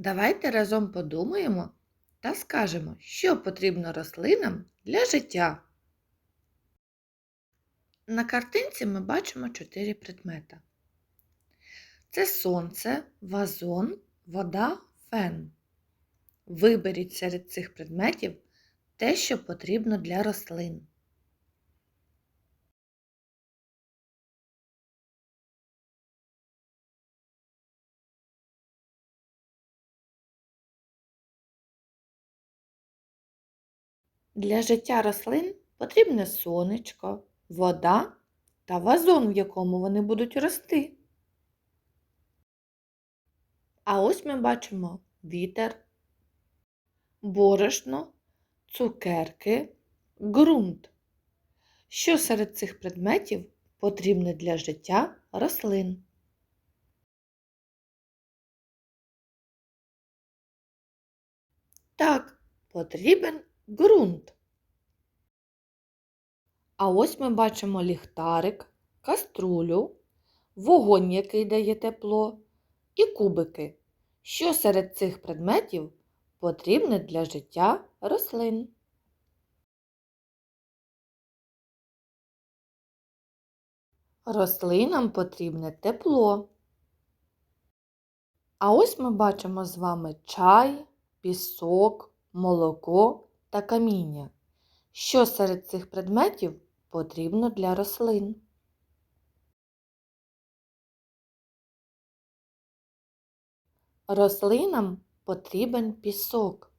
Давайте разом подумаємо та скажемо, що потрібно рослинам для життя. На картинці ми бачимо чотири предмета. Це сонце, вазон, вода, фен. Виберіть серед цих предметів те, що потрібно для рослин. Для життя рослин потрібне сонечко, вода та вазон, в якому вони будуть рости. А ось ми бачимо вітер, борошно, цукерки, ґрунт. Що серед цих предметів потрібне для життя рослин? Так, потрібен ґрунт. А ось ми бачимо ліхтарик, каструлю, вогонь, який дає тепло, і кубики. Що серед цих предметів потрібне для життя рослин? Рослинам потрібне тепло. А ось ми бачимо з вами чай, пісок, молоко та каміння. Що серед цих предметів потрібно для рослин? Рослинам потрібен пісок.